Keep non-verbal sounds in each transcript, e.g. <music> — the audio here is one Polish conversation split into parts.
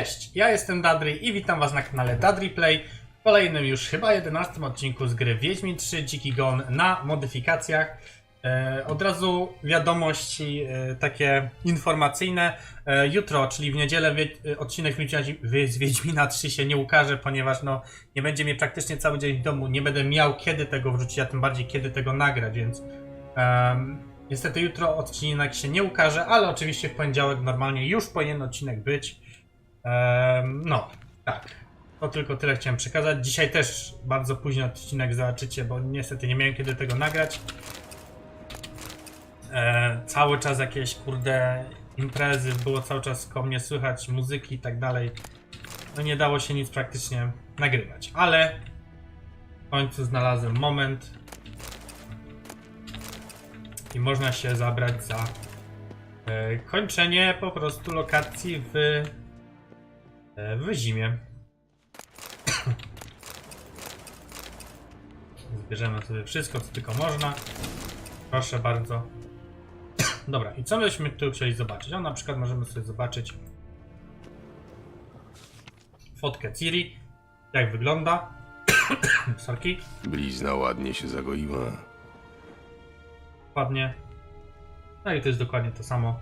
Cześć, ja jestem Dadry i witam was na kanale Dadry Play w kolejnym już chyba 11 odcinku z gry Wiedźmin 3 Dziki Gon na modyfikacjach. E, od razu wiadomości e, takie informacyjne. E, jutro, czyli w niedzielę wie, odcinek z Wiedźmina 3 się nie ukaże, ponieważ no, nie będzie mnie praktycznie cały dzień w domu. Nie będę miał kiedy tego wrzucić, a tym bardziej kiedy tego nagrać, więc niestety jutro odcinek się nie ukaże, ale oczywiście w poniedziałek normalnie już powinien odcinek być. No, tak. To tylko tyle chciałem przekazać. Dzisiaj też bardzo późno odcinek zobaczycie, bo niestety nie miałem kiedy tego nagrać. Cały czas jakieś kurde imprezy, było cały czas koło mnie słychać muzyki i tak dalej. No nie dało się nic praktycznie nagrywać, ale w końcu znalazłem moment i można się zabrać za e, kończenie po prostu lokacji w, w zimie. Zbierzemy sobie wszystko, co tylko można. Proszę bardzo. Dobra, i co byśmy tu chcieli zobaczyć? No na przykład możemy sobie zobaczyć fotkę Ciri, jak wygląda. <coughs> Sorki, Blizna ładnie się zagoiła. ładnie. No i to jest dokładnie to samo.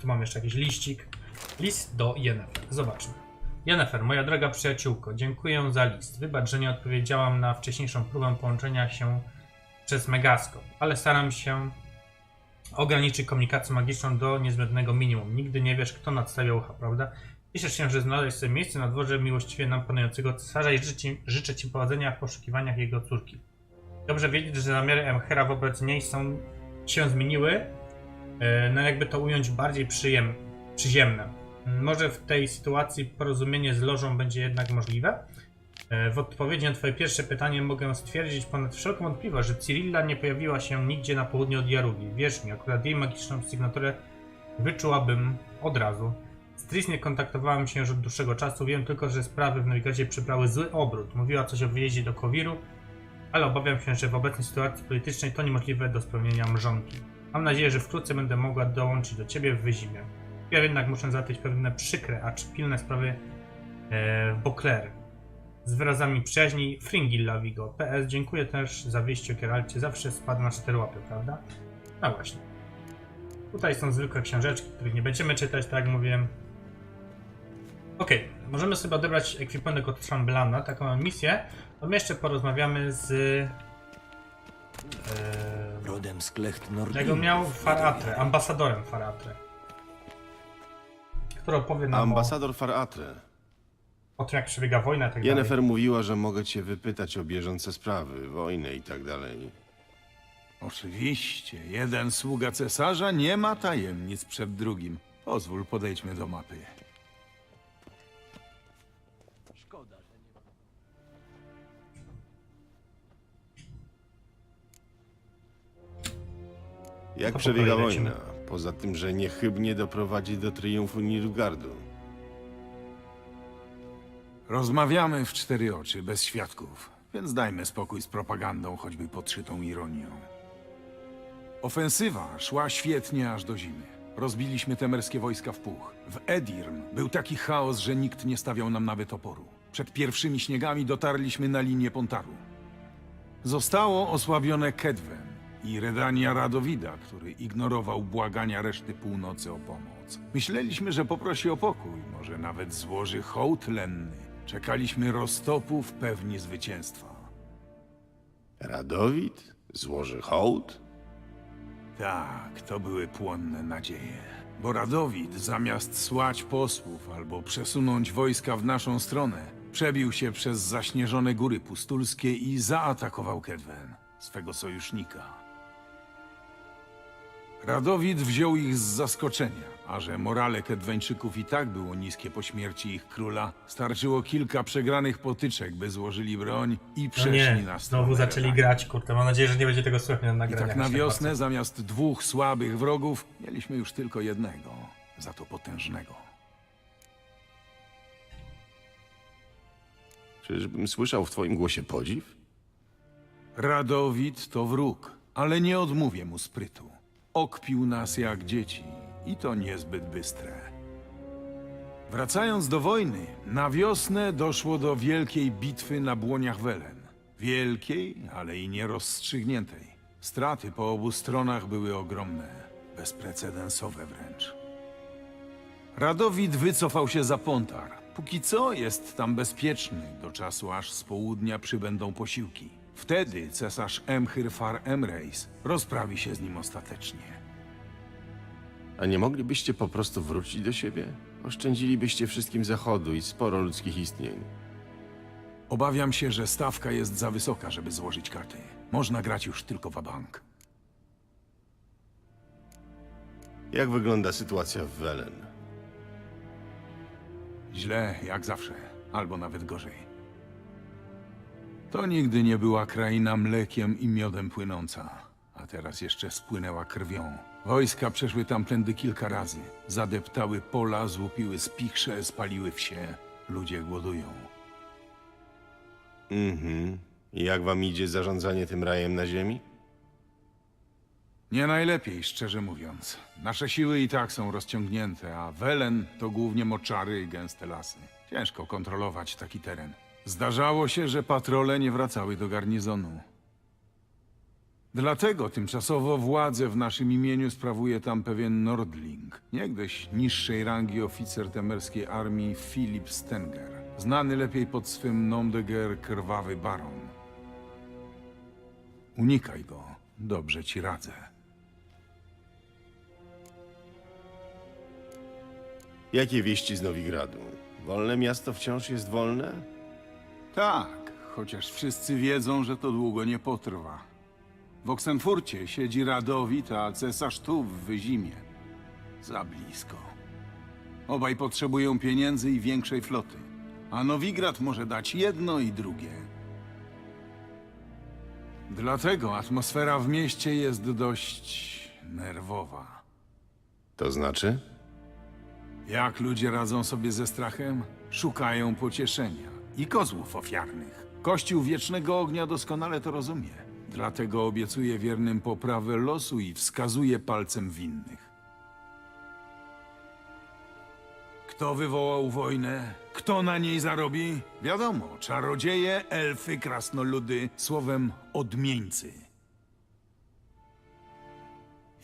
Tu mam jeszcze jakiś liścik. List do Yennefer. Zobaczmy. Yennefer, moja droga przyjaciółko, dziękuję za list. Wybacz, że nie odpowiedziałam na wcześniejszą próbę połączenia się przez Megaskop, ale staram się ograniczyć komunikację magiczną do niezbędnego minimum. Nigdy nie wiesz, kto nadstawia ucha, prawda? Cieszę się, że znalazłeś sobie miejsce na dworze miłościwie nam panującego cesarza i życzę życzę ci powodzenia w poszukiwaniach jego córki. Dobrze wiedzieć, że zamiary Emhera wobec niej są się zmieniły, e, no jakby to ująć bardziej przyjem, przyziemne. Może w tej sytuacji porozumienie z lożą będzie jednak możliwe? E, W odpowiedzi na twoje pierwsze pytanie mogę stwierdzić ponad wszelką wątpliwość, że Cyrilla nie pojawiła się nigdzie na południe od Jarugi. Wierz mi, akurat jej magiczną sygnaturę wyczułabym od razu. Z nie kontaktowałem się już od dłuższego czasu, wiem tylko, że sprawy w Nowigradzie przybrały zły obrót. Mówiła coś o wyjeździe do Kowiru, ale obawiam się, że w obecnej sytuacji politycznej to niemożliwe do spełnienia mrzonki. Mam nadzieję, że wkrótce będę mogła dołączyć do ciebie w wyzimie. Ja jednak muszę załatwić pewne przykre, acz pilne sprawy e, w Bokler. Z wyrazami przyjaźni Fringilla Vigo. PS, dziękuję też za wieści o Geralcie. Zawsze spada na cztery łapy, prawda? No właśnie. Tutaj są zwykłe książeczki, których nie będziemy czytać, tak jak mówiłem. Okej, możemy sobie odebrać ekwipunek od Trambelana, taką misję. To my jeszcze porozmawiamy z... E, Rodem z klecht Nordin. tego miał Faratre, ambasadorem Faratre. Który opowie nam Ambasador Faratre. o, o tym, jak przebiega wojna i tak dalej. mówiła, że mogę cię wypytać o bieżące sprawy, wojnę i tak dalej. Oczywiście, jeden sługa cesarza nie ma tajemnic przed drugim. Pozwól, podejdźmy do mapy. Jak przebiega kolei lecimy. wojna? Poza tym, że niechybnie doprowadzi do triumfu Nilfgaardu. Rozmawiamy w cztery oczy, bez świadków, więc dajmy spokój z propagandą, choćby podszytą ironią. Ofensywa szła świetnie aż do zimy. Rozbiliśmy temerskie wojska w puch. W Edirn był taki chaos, że nikt nie stawiał nam nawet oporu. Przed pierwszymi śniegami dotarliśmy na linię Pontaru. Zostało osłabione Kedwen i Redania Radowida, który ignorował błagania reszty północy o pomoc. Myśleliśmy, że poprosi o pokój, może nawet złoży hołd lenny. Czekaliśmy roztopów pewni zwycięstwa. Radowid? Złoży hołd? Tak, to były płonne nadzieje. Bo Radowid, zamiast słać posłów albo przesunąć wojska w naszą stronę, przebił się przez zaśnieżone góry pustulskie i zaatakował Kedwen, swego sojusznika. Radowid wziął ich z zaskoczenia, a że morale Kedweńczyków i tak było niskie po śmierci ich króla, starczyło kilka przegranych potyczek, by złożyli broń i No przeszli nie, na stronę znowu zaczęli grać, kurde. Mam nadzieję, że nie będzie tego słychać na I nagraniach. tak na wiosnę zamiast dwóch słabych wrogów mieliśmy już tylko jednego, za to potężnego. Czyżbym słyszał w twoim głosie podziw? Radowid to wróg, ale nie odmówię mu sprytu. Okpił nas jak dzieci i to niezbyt bystre. Wracając do wojny, na wiosnę doszło do wielkiej bitwy na błoniach Welen. Wielkiej, ale i nierozstrzygniętej. Straty po obu stronach były ogromne, bezprecedensowe wręcz. Radowid wycofał się za Pontar. Póki co jest tam bezpieczny, do czasu aż z południa przybędą posiłki. Wtedy cesarz Emhyr Far Emreis rozprawi się z nim ostatecznie. A nie moglibyście po prostu wrócić do siebie? Oszczędzilibyście wszystkim zachodu i sporo ludzkich istnień. Obawiam się, że stawka jest za wysoka, żeby złożyć karty. Można grać już tylko w bank. Jak wygląda sytuacja w Welen? Źle, jak zawsze, albo nawet gorzej. To nigdy nie była kraina mlekiem i miodem płynąca, a teraz jeszcze spłynęła krwią. Wojska przeszły tamtędy kilka razy. Zadeptały pola, złupiły spichrze, spaliły wsie. Ludzie głodują. Mhm. I jak wam idzie zarządzanie tym rajem na ziemi? Nie najlepiej, szczerze mówiąc. Nasze siły i tak są rozciągnięte, a Welen to głównie moczary i gęste lasy. Ciężko kontrolować taki teren. Zdarzało się, że patrole nie wracały do garnizonu. Dlatego tymczasowo władzę w naszym imieniu sprawuje tam pewien Nordling, niegdyś niższej rangi oficer temerskiej armii Philip Stenger, znany lepiej pod swym nom de guerre Krwawy Baron. Unikaj go, dobrze ci radzę. Jakie wieści z Nowigradu? Wolne miasto wciąż jest wolne? Tak, chociaż wszyscy wiedzą, że to długo nie potrwa. W Oksenfurcie siedzi Radowit, a cesarz tu w Wyzimie. Za blisko. Obaj potrzebują pieniędzy i większej floty. A Nowigrad może dać jedno i drugie. Dlatego atmosfera w mieście jest dość nerwowa. To znaczy? Jak ludzie radzą sobie ze strachem? Szukają pocieszenia i kozłów ofiarnych. Kościół Wiecznego Ognia doskonale to rozumie. Dlatego obiecuje wiernym poprawę losu i wskazuje palcem winnych. Kto wywołał wojnę? Kto na niej zarobi? Wiadomo, czarodzieje, elfy, krasnoludy, słowem odmieńcy.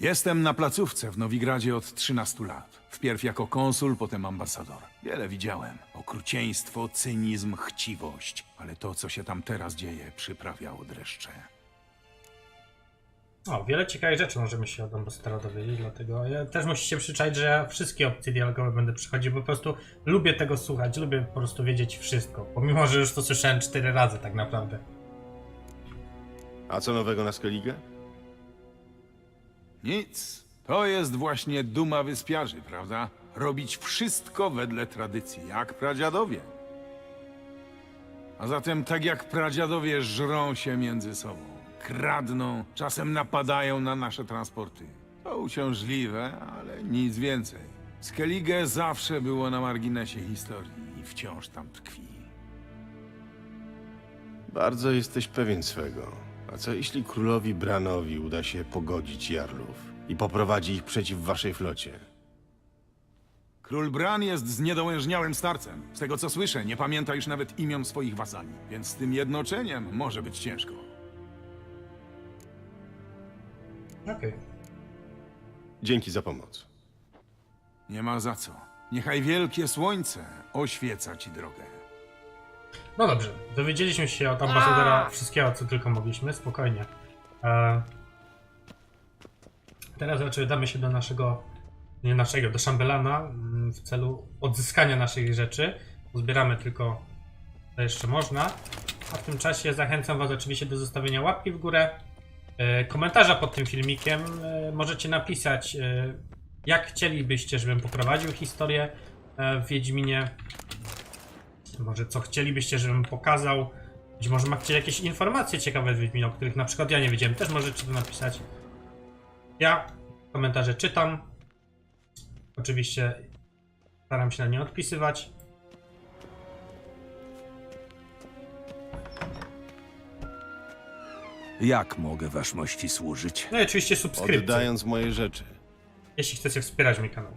Jestem na placówce w Nowigradzie od 13 lat. Wpierw jako konsul, potem ambasador. Wiele widziałem. Okrucieństwo, cynizm, chciwość. Ale to, co się tam teraz dzieje, przyprawiało dreszcze. O, wiele ciekawych rzeczy możemy się od ambasadora dowiedzieć, dlatego ja też musicie przyczaić, że ja wszystkie opcje dialogowe będę przechodził, bo po prostu lubię tego słuchać, lubię po prostu wiedzieć wszystko, pomimo, że już to słyszałem cztery razy tak naprawdę. A co nowego na Skellige? Nic. To jest właśnie duma wyspiarzy, prawda? Robić wszystko wedle tradycji, jak pradziadowie. A zatem tak jak pradziadowie żrą się między sobą, kradną, czasem napadają na nasze transporty. To uciążliwe, ale nic więcej. Skellige zawsze było na marginesie historii i wciąż tam tkwi. Bardzo jesteś pewien swego. A co jeśli królowi Branowi uda się pogodzić Jarlów i poprowadzi ich przeciw waszej flocie? Król Bran jest zniedołężniałym starcem. Z tego co słyszę, nie pamięta już nawet imion swoich wasali, więc z tym jednoczeniem może być ciężko. Okej. Dzięki za pomoc. Nie ma za co. Niechaj wielkie słońce oświeca ci drogę. No dobrze, dowiedzieliśmy się od ambasadora wszystkiego, co tylko mogliśmy, spokojnie. E... Teraz raczej udamy się do naszego, nie naszego, do szambelana mm, w celu odzyskania naszych rzeczy. Zbieramy tylko co jeszcze można. A w tym czasie zachęcam Was oczywiście do zostawienia łapki w górę, e, komentarza pod tym filmikiem. E, możecie napisać, e, jak chcielibyście, żebym poprowadził historię e, w Wiedźminie. Może co chcielibyście, żebym pokazał. Być może macie jakieś informacje ciekawe z Wiedźmina, o których na przykład ja nie wiedziałem. Też możecie to napisać. Ja komentarze czytam. Oczywiście staram się na nie odpisywać. Jak mogę waszmości służyć? No i oczywiście subskrypcje, Oddając moje rzeczy. jeśli chcecie wspierać mój kanał.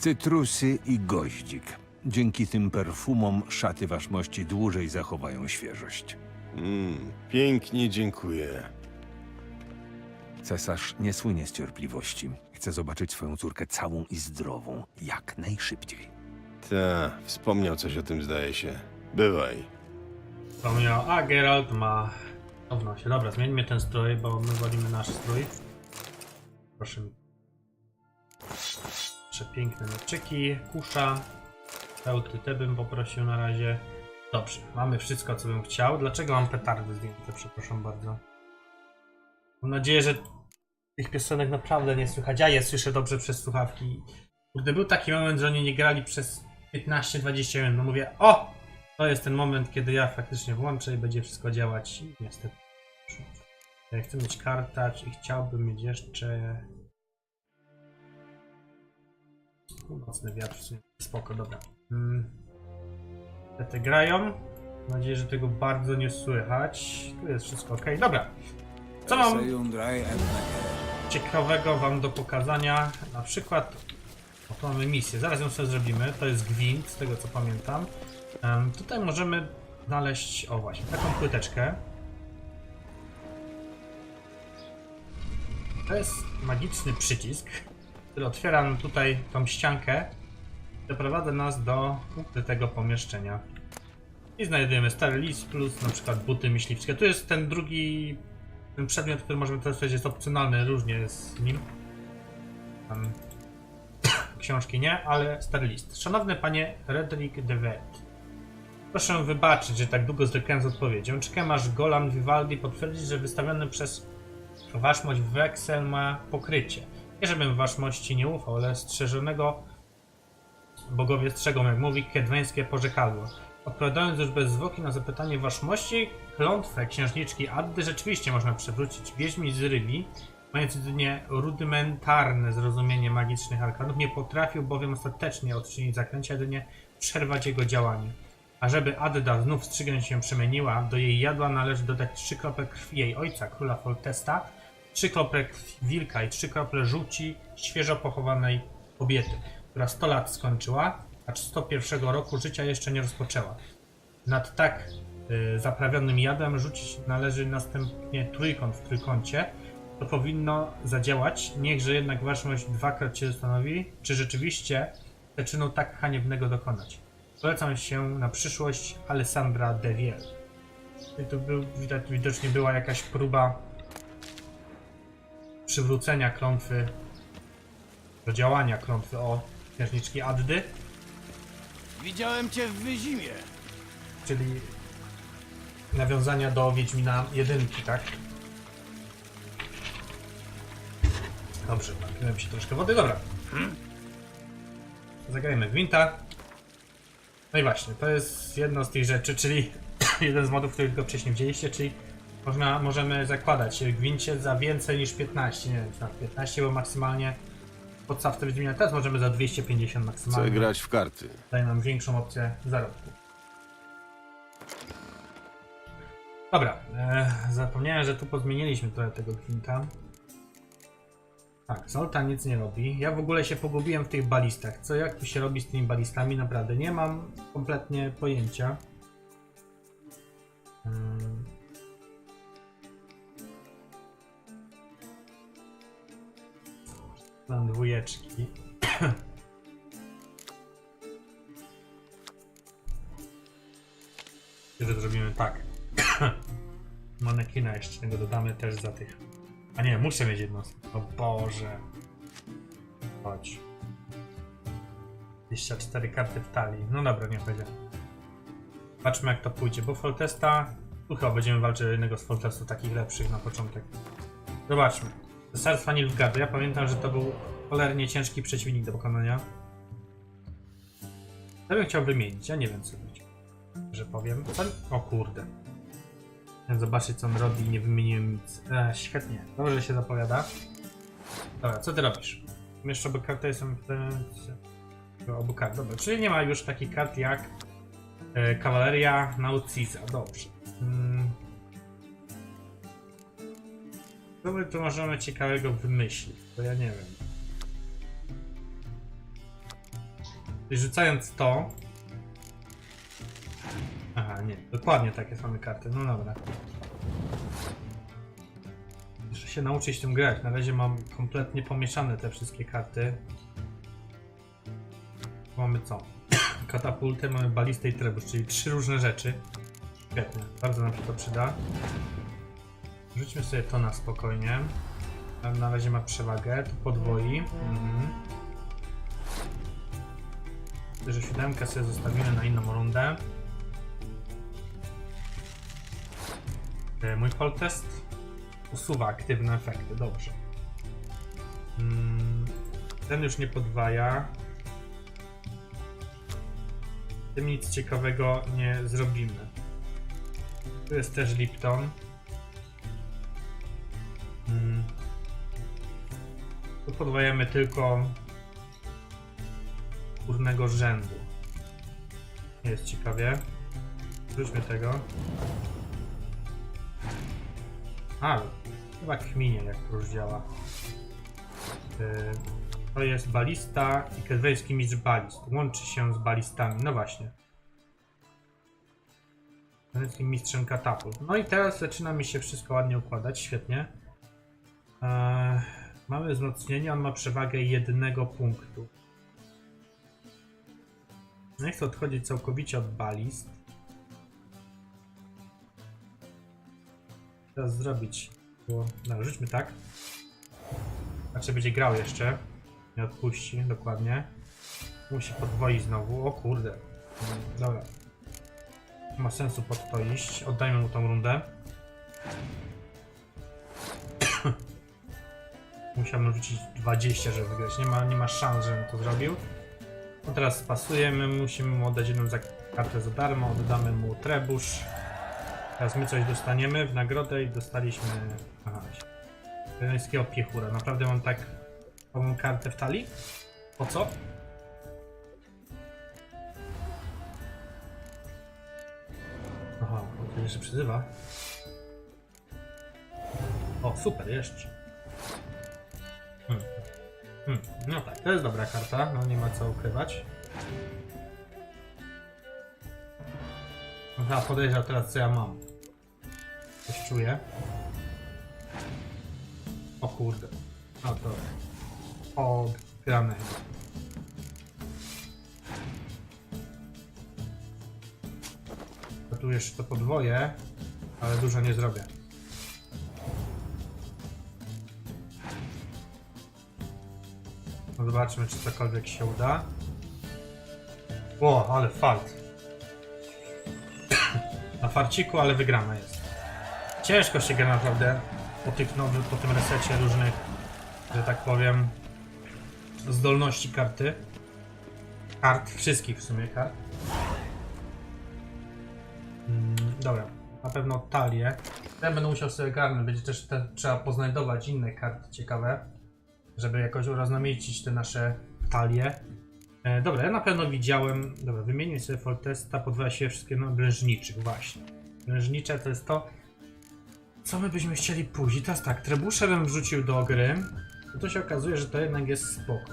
Cytrusy i goździk. Dzięki tym perfumom szaty waszmości dłużej zachowają świeżość. Mm, pięknie dziękuję. Cesarz nie słynie z cierpliwości. Chce zobaczyć swoją córkę całą i zdrową, jak najszybciej. Ta, wspomniał coś o tym, zdaje się. Bywaj. Wspomniał, a Geralt ma... Cofnął się. Dobra, zmieńmy ten strój, bo my wolimy nasz strój. Proszę mi. Przepiękne mieczyki, kusza. Pełty te bym poprosił na razie. Dobrze, mamy wszystko co bym chciał. Dlaczego mam petardy zdjęte, przepraszam bardzo. Mam nadzieję, że tych piosenek naprawdę nie słychać. Ja je słyszę dobrze przez słuchawki. Kurde, był taki moment, że oni nie grali przez 15-20 minut. No mówię, o! To jest ten moment, kiedy ja faktycznie włączę i będzie wszystko działać. Niestety. Chcę mieć kartacz i chciałbym mieć jeszcze. Mocny wiatr w sumie. Spoko, dobra. Mm. Te, grają. Mam nadzieję, że tego bardzo nie słychać. Tu jest wszystko ok. Dobra. Co mam ciekawego wam do pokazania? Na przykład. O, tu mamy misję. Zaraz ją sobie zrobimy. To jest gwint, z tego co pamiętam. Em, tutaj możemy znaleźć, o właśnie, taką płyteczkę. To jest magiczny przycisk, który otwiera nam tutaj tą ściankę. Doprowadza nas do ukrytego pomieszczenia. I znajdujemy stary list plus na przykład buty myśliwskie. Tu jest ten drugi, ten przedmiot, który możemy powiedzieć jest opcjonalny, różnie z nim. Em, książki nie, ale stary list. Szanowny panie Redrick de Wet. Proszę wybaczyć, że tak długo zwlekałem z odpowiedzią. Czekam aż Golan Vivaldi potwierdzi, że wystawiony przez waszmość weksel ma pokrycie. Nie żebym waszmości nie ufał, ale strzeżonego bogowie strzegą, jak mówi kedweńskie porzekadło. Odpowiadając już bez zwłoki na zapytanie waszmości, klątwę księżniczki Addy rzeczywiście można przewrócić. Wiedźmin z Rybi, mając jedynie rudymentarne zrozumienie magicznych arkanów, nie potrafił bowiem ostatecznie odczynić zaklęcia, jedynie przerwać jego działanie. A żeby Adda znów strzygiem się przemieniła, do jej jadła należy dodać trzy krople krwi jej ojca, króla Foltesta, trzy krople wilka i trzy krople żółci świeżo pochowanej kobiety, która 100 lat skończyła, a 101 roku życia jeszcze nie rozpoczęła. Nad tak y, zaprawionym jadem rzucić należy następnie trójkąt w trójkącie. To powinno zadziałać, niechże jednak waszmość dwakrat się zastanowi, czy rzeczywiście chce czynu tak haniebnego dokonać. Polecam się na przyszłość Alessandra Deviel. I tu był, widać, widocznie była jakaś próba przywrócenia klątwy, do działania klątwy o księżniczki Addy, Widziałem cię w Wyzimie. czyli nawiązania do Wiedźmina jedynki, tak? Dobrze, napiłem się troszkę wody, dobra. Zagrajmy w Gwinta. No i właśnie, to jest jedno z tych rzeczy, czyli <clears throat> jeden z modów, który tylko wcześniej widzieliście, czyli można, możemy zakładać Gwincie za więcej niż 15, nie wiem, czy nawet 15, bo maksymalnie podstawce Wiedźmina teraz możemy za 250 Chcę maksymalnie. grać w karty. daje nam większą opcję zarobku. Dobra, e, zapomniałem, że tu pozmieniliśmy trochę tego gwinta. Tak, Zoltan nic nie robi. Ja w ogóle się pogubiłem w tych balistach. Co, jak tu się robi z tymi balistami? Naprawdę nie mam kompletnie pojęcia. Mm. Plan dwójeczki. że zrobimy tak. <coughs> Manekina jeszcze tego dodamy też za tych. A nie, muszę mieć jedną. O Boże. Chodź. 24 karty w talii. No dobra, nie będzie. Zobaczmy jak to pójdzie, bo Foltesta... Tu chyba będziemy walczyć jednego z Foltestów takich lepszych na początek. Zobaczmy. Cesarstwa Nilfgaardu. Ja pamiętam, że to był cholernie ciężki przeciwnik do pokonania. Ja bym chciał wymienić, ja nie wiem co będzie że powiem. O kurde. Chciałem zobaczyć co on robi i nie wymieniłem nic. E, świetnie. Dobrze się zapowiada. Dobra, co ty robisz? Jeszcze obu karty są w obu kart. Dobra, czyli nie ma już takich kart jak e, kawaleria Naucisa. Dobrze. Co my tu możemy ciekawego wymyślić? To ja nie wiem. I rzucając to... Aha, nie, dokładnie takie same karty, no dobra. Muszę się nauczyć tym grać. Na razie mam kompletnie pomieszane te wszystkie karty. Mamy co? <clears throat> Katapultę, mamy balistę i trebusz, czyli trzy różne rzeczy. Świetnie, bardzo nam się to przyda. Rzućmy sobie to na spokojnie. Na razie ma przewagę, to podwoi. Mhm. Że siódemkę sobie zostawimy na inną rundę. E, Mój call test usuwa aktywne efekty, dobrze. Mm, Ten już nie podwaja. Tym nic ciekawego nie zrobimy. Tu jest też Lipton. Podwajamy tylko górnego rzędu. Jest ciekawie. Wróćmy tego. A, chyba kminie jak to już działa. Yy, To jest balista i kedwejski mistrz balist. Łączy się z balistami. No właśnie. Kedwejskim mistrzem katapult. No i teraz zaczyna mi się wszystko ładnie układać. Świetnie. Eee, mamy wzmocnienie. On ma przewagę jednego punktu. Nie chcę odchodzić całkowicie od balist. Teraz zrobić. Bo... No, rzućmy tak. Znaczy będzie grał jeszcze. Nie odpuści, dokładnie. Musi podwoić znowu. O kurde. Dobra. Ma sensu pod to iść. Oddajmy mu tą rundę. Musiałbym rzucić 20, żeby wygrać. Nie ma, nie ma szans, żebym to zrobił. No teraz spasujemy, musimy mu oddać jedną kartę za darmo, oddamy mu trebusz. Teraz my coś dostaniemy w nagrodę i dostaliśmy... Aha, Pyreńskiego piechura. Naprawdę mam tak... Mam kartę w talii? Po co? Aha, on to jeszcze przyzywa. O, super, jeszcze. Hmm. Hmm. No tak, to jest dobra karta, no nie ma co ukrywać. Aha, podejrzał teraz co ja mam. Coś czuję. O kurde. No to... O, grane. To tu jeszcze to podwoję, ale dużo nie zrobię. Zobaczmy, czy cokolwiek się uda. O, ale fart. Na farciku, ale wygrana jest. Ciężko się gra naprawdę po tych nowych, po tym resecie różnych, że tak powiem, zdolności karty. Kart, wszystkich w sumie kart. Mm, dobra, na pewno talię. Ja będę musiał sobie garnąć, będzie też te, trzeba poznajdować inne karty ciekawe, żeby jakoś urozmaicić te nasze talie. E, dobra, ja na pewno widziałem. Dobra, wymienię sobie Foltesta, podwaja się wszystkie no, brężniczych, właśnie. Brężnicze to jest to, co my byśmy chcieli później. Teraz tak, trebusze bym wrzucił do gry, to, to się okazuje, że to jednak jest spoko.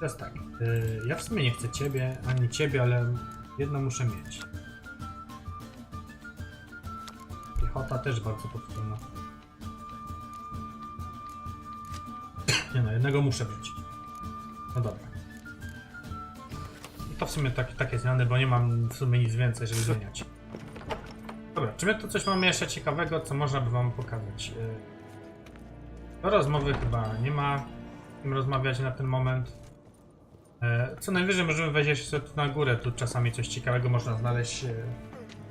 Teraz tak, yy, ja w sumie nie chcę ciebie, ani ciebie, ale jedno muszę mieć. Piechota też bardzo potrzebna. Nie no, jednego muszę wrzucić. No dobra. To w sumie tak, takie zmiany, bo nie mam w sumie nic więcej, żeby zmieniać. Dobra, czy my tu coś mamy jeszcze ciekawego, co można by wam pokazać? Do rozmowy chyba nie ma kim rozmawiać na ten moment. Yy, Co najwyżej możemy wejść jeszcze tu na górę, tu czasami coś ciekawego można znaleźć. yy,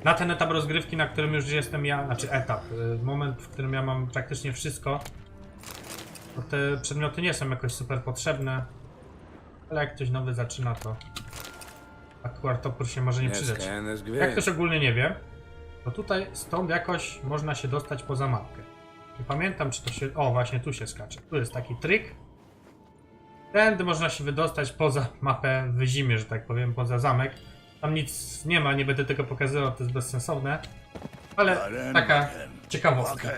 Na ten etap rozgrywki, na którym już jestem ja, znaczy etap, moment, w którym ja mam praktycznie wszystko. To te przedmioty nie są jakoś super potrzebne, ale jak ktoś nowy zaczyna, to akurat topór się może nie przydać. Jak ktoś ogólnie nie wie, to tutaj stąd jakoś można się dostać poza mapkę. Nie pamiętam, czy to się. O, właśnie tu się skacze. Tu jest taki tryk. Tędy można się wydostać poza mapę w zimie, że tak powiem, poza zamek. Tam nic nie ma, nie będę tego pokazywał, to jest bezsensowne. Ale taka ciekawostka.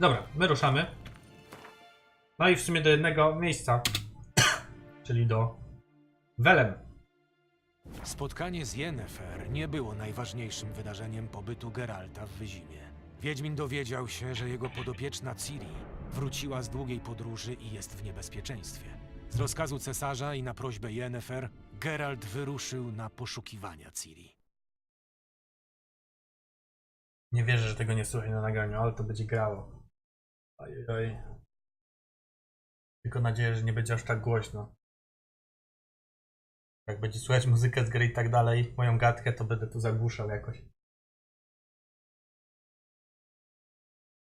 Dobra, my ruszamy. No i w sumie do jednego miejsca, czyli do Welem. Spotkanie z Yennefer nie było najważniejszym wydarzeniem pobytu Geralta w Wyzimie. Wiedźmin dowiedział się, że jego podopieczna Ciri wróciła z długiej podróży i jest w niebezpieczeństwie. Z rozkazu cesarza i na prośbę Yennefer, Geralt wyruszył na poszukiwania Ciri. Nie wierzę, że tego nie słychać na nagraniu, ale to będzie grało. Oj, oj. Tylko nadzieję, że nie będzie aż tak głośno. Jak będzie słychać muzykę z gry i tak dalej, moją gadkę, to będę tu zagłuszał jakoś.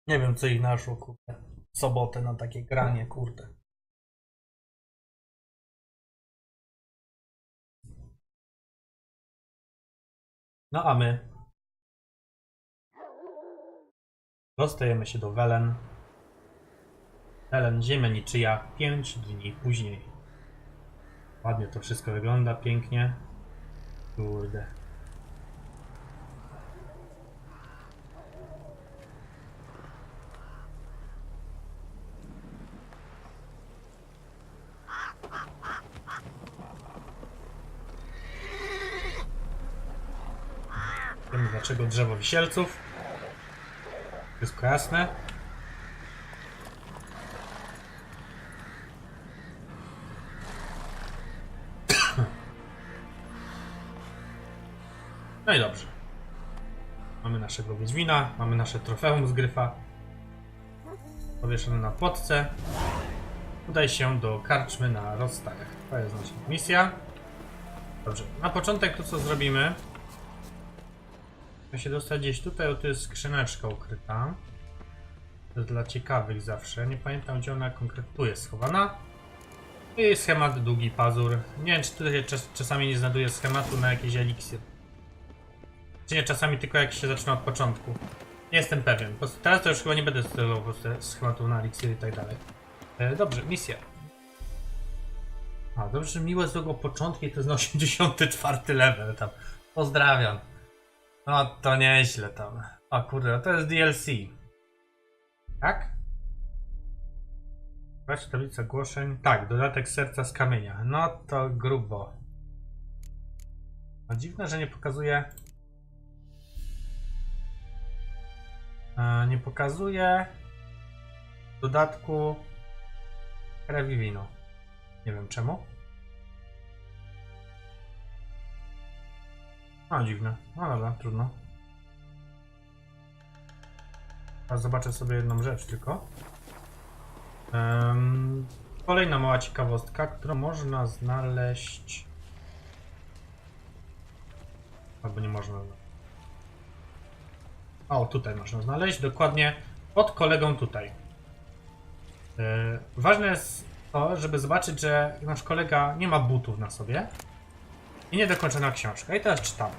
Nie wiem, co ich naszło, kurde. Sobotę na takie granie, kurde. No a my Dostajemy się do Welen. Welen, ziemia niczyja, 5 dni później. Ładnie to wszystko wygląda, pięknie. Kurde. Wiemy dlaczego drzewo wisielców. Wszystko jasne. I dobrze. Mamy naszego Wiedźmina, mamy nasze trofeum z gryfa. Powieszone na płotce. Udaj się do karczmy na rozstajach. To jest nasza misja. Dobrze, na początek to co zrobimy Musimy się dostać gdzieś tutaj, o tu jest skrzyneczka ukryta. To jest dla ciekawych zawsze. Nie pamiętam gdzie ona konkretnie tu jest schowana. I schemat długi pazur. Nie wiem czy tutaj czas, czasami nie znajduje schematu na jakiś eliksir. Czy nie czasami tylko jak się zaczyna od początku. Nie jestem pewien. Teraz to już chyba nie będę po prostu schematów na eliksir i tak dalej. E, dobrze, misja. A, dobrze, że miłe złego początki to jest na 84 level tam. Pozdrawiam. No to nieźle tam. O kurde, no to jest DLC. Tak? Weź tablica ogłoszeń. Tak, dodatek serca z kamienia. No to grubo. No dziwne, że nie pokazuje. Nie pokazuje dodatku krew i wino. Nie wiem czemu. A, dziwne. No dobra, trudno. Teraz zobaczę sobie jedną rzecz tylko. Em, kolejna mała ciekawostka, którą można znaleźć... Albo nie można znaleźć. O, tutaj można znaleźć, dokładnie pod kolegą tutaj. E, ważne jest to, żeby zobaczyć, że nasz kolega nie ma butów na sobie. I niedokończona książka. I teraz czytamy.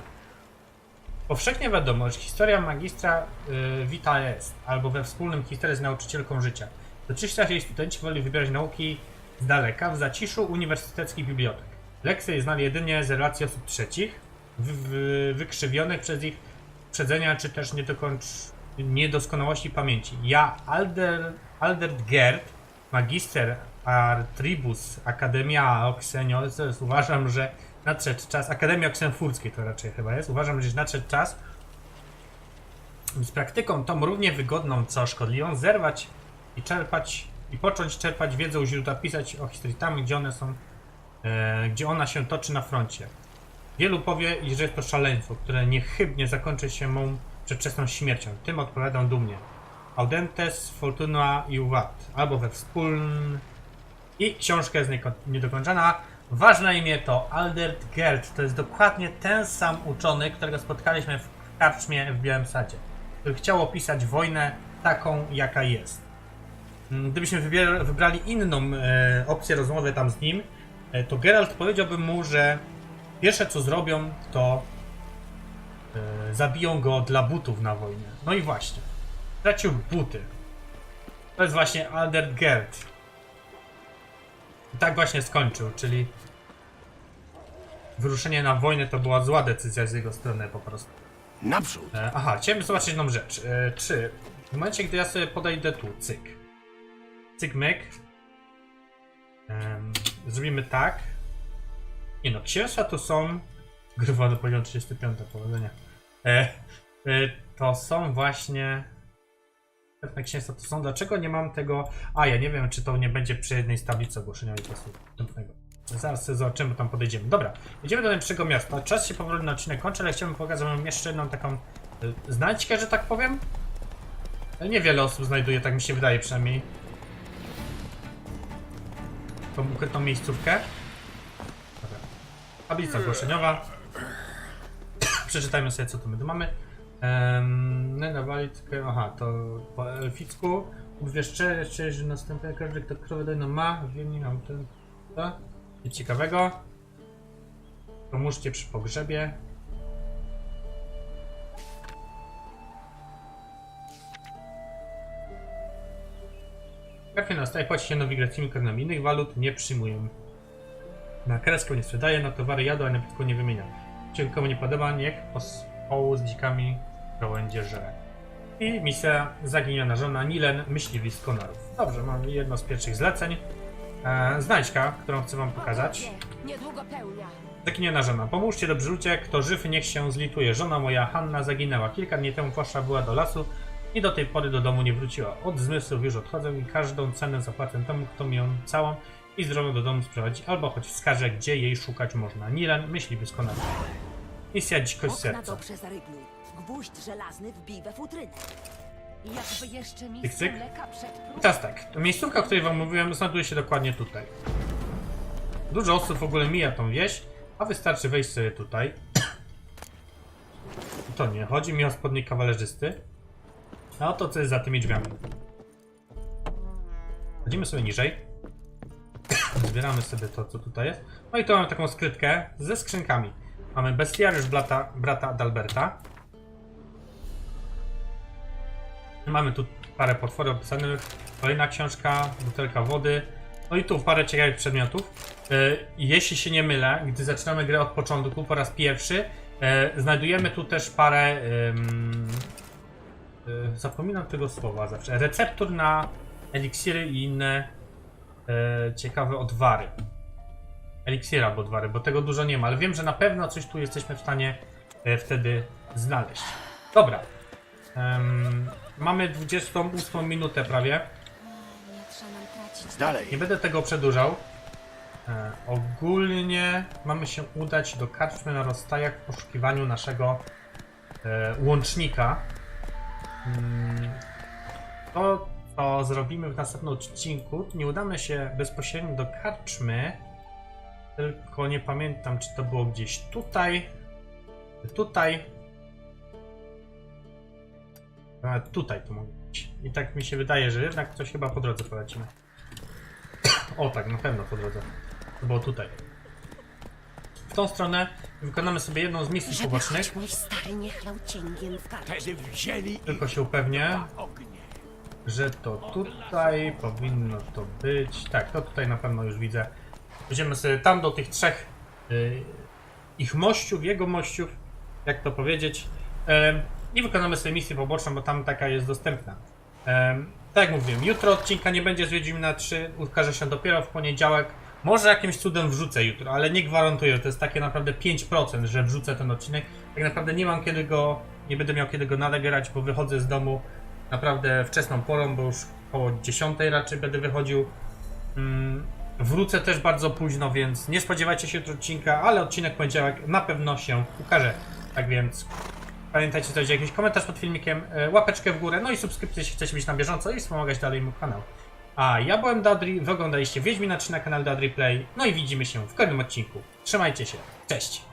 Powszechnie wiadomo, że historia magistra y, vita jest, albo we wspólnym historii z nauczycielką życia. Dotychczas jej studenci woli wybierać nauki z daleka, w zaciszu uniwersyteckich bibliotek. Lekcje znali jedynie z relacji osób trzecich, wy, wy, wykrzywionych przez ich uprzedzenia, czy też niedokończ, niedoskonałości pamięci. Ja, Alder, Gerd, magister Artribus Academia Oxeniolces, uważam, że nadszedł czas, Akademii Oksenfurskiej to raczej chyba jest, uważam, że nadszedł czas z praktyką tą równie wygodną, co szkodliwą, zerwać i czerpać, i począć czerpać wiedzę u źródła, pisać o historii tam, gdzie one są, e, gdzie ona się toczy na froncie. Wielu powie, że jest to szaleństwo, które niechybnie zakończy się mą przedwczesną śmiercią. Tym odpowiadam dumnie. Audentes, Fortuna i Uwat. Albo we wspólnym... I książka jest niedokończona. Ważne imię to Aldert Gerd. To jest dokładnie ten sam uczony, którego spotkaliśmy w karczmie w Białym Sadzie. Który chciał opisać wojnę taką, jaka jest. Gdybyśmy wybrali inną e, opcję rozmowy tam z nim, e, to Geralt powiedziałby mu, że pierwsze co zrobią, to e, zabiją go dla butów na wojnie. No i właśnie. Stracił buty. To jest właśnie Aldert Gerd. I tak właśnie skończył, czyli wyruszenie na wojnę to była zła decyzja z jego strony po prostu. Naprzód! E, aha, chciałem zobaczyć jedną rzecz. E, czy w momencie, gdy ja sobie podejdę tu, cyk, cyk myk, em, zrobimy tak, Nie no, księstwa to są... Grywa do poziomu 35, powodzenia. E, e, to są właśnie... Pewne księstwa to są. Dlaczego nie mam tego... A, ja nie wiem, czy to nie będzie przy jednej z tablicy ogłoszeniowej dostępnego. Zaraz sobie zobaczymy, tam podejdziemy. Dobra, idziemy do najbliższego miasta. Czas się powoli na odcinek kończy, ale chciałbym pokazać wam jeszcze jedną taką y, znajdźkę, że tak powiem. Ale Niewiele osób znajduje, tak mi się wydaje przynajmniej. Tą ukrytą miejscówkę. Tablica ogłoszeniowa. Przeczytajmy sobie, co tu my tu mamy. Um, Nawalitkę, aha, to po elficku. Ubwieszczę, że następny każdy, kto krowę dojną ma, wiem, mam ten, to. Nic ciekawego. Pomóżcie przy pogrzebie. Kafie nastaje płaci się nowigracyjnymi koronami. Innych walut nie przyjmują. Na kreskę nie sprzedaje, na towary jadą, a na pitku nie wymienia. Jeśli komu nie podoba, niech pospołu z dzikami gałęzie żre. I misja Zaginiona żona Nilen, myśliwi z Konarów. Dobrze, mam jedno z pierwszych zleceń. E, znajdźka, którą chcę wam pokazać. Niedługo pełnia. Zaginiona żona. Pomóżcie dobrze ludzie, kto żyw niech się zlituje. Żona moja Hanna zaginęła. Kilka dni temu poszła była do lasu i do tej pory do domu nie wróciła. Od zmysłów już odchodzę i każdą cenę zapłacę temu, kto mi ją całą i zdrową do domu sprowadzi, albo choć wskaże, gdzie jej szukać można. Nilan myśli doskonale. Misja dzikość Okna serca. dobrze zarygluj. Gwóźdź żelazny wbij we futrynę. Jakby jeszcze Cyk, cyk. mleka przed I próbą. teraz tak, to miejscówka, o której wam mówiłem, znajduje się dokładnie tutaj. Dużo osób w ogóle mija tą wieś, a wystarczy wejść sobie tutaj. To nie, chodzi mi o spodnie kawalerzysty. A oto co jest za tymi drzwiami. Chodzimy sobie niżej. Zbieramy sobie to, co tutaj jest. No i tu mamy taką skrytkę ze skrzynkami. Mamy bestiariusz brata, brata Adalberta. Mamy tu parę potworów opisanych, kolejna książka, butelka wody, no i tu parę ciekawych przedmiotów. E, jeśli się nie mylę, gdy zaczynamy grę od początku po raz pierwszy, e, znajdujemy tu też parę. e, zapominam tego słowa zawsze. Receptur na eliksiry i inne e, ciekawe odwary. Eliksira albo odwary, bo tego dużo nie ma, ale wiem, że na pewno coś tu jesteśmy w stanie e, wtedy znaleźć. Dobra. Em, mamy 28 minutę prawie. Nie trzeba nam tracić. Dalej. Nie będę tego przedłużał. E, ogólnie mamy się udać do karczmy na rozstajach w poszukiwaniu naszego e, łącznika. Mm, to, co zrobimy w następnym odcinku, to nie udamy się bezpośrednio do karczmy, tylko nie pamiętam, czy to było gdzieś tutaj, czy tutaj. A, tutaj to mogło być. I tak mi się wydaje, że jednak coś chyba po drodze polecimy. O tak, na pewno po drodze. To było tutaj. W tą stronę wykonamy sobie jedną z misji Żeby pobocznych. choć mój stary nie chlał cięgiem w karczmie. Wtedy wzięli Tylko się upewnię. Że to tutaj powinno to być. Tak, to tutaj na pewno już widzę. Będziemy sobie tam do tych trzech y, ich mościów, jego mościów, jak to powiedzieć. I wykonamy sobie misję poboczną, bo tam taka jest dostępna. Tak jak mówiłem, jutro odcinka nie będzie z Wiedźmina 3, ukaże się dopiero w poniedziałek. Może jakimś cudem wrzucę jutro, ale nie gwarantuję, to jest takie naprawdę 5%, że wrzucę ten odcinek. Tak naprawdę nie mam kiedy go, nie będę miał kiedy go nagrać, bo wychodzę z domu naprawdę wczesną porą, bo już około 10 raczej będę wychodził. Mm, wrócę też bardzo późno, więc nie spodziewajcie się odcinka, ale odcinek poniedziałek na pewno się ukaże. Tak więc pamiętajcie coś, jakiś komentarz pod filmikiem, e, łapeczkę w górę, no i subskrypcję, jeśli chcecie być na bieżąco i wspomagać dalej mój kanał. A ja byłem Dadri, wy oglądaliście Wiedźmina 3 na kanale Dadri Play, no i widzimy się w kolejnym odcinku. Trzymajcie się, cześć!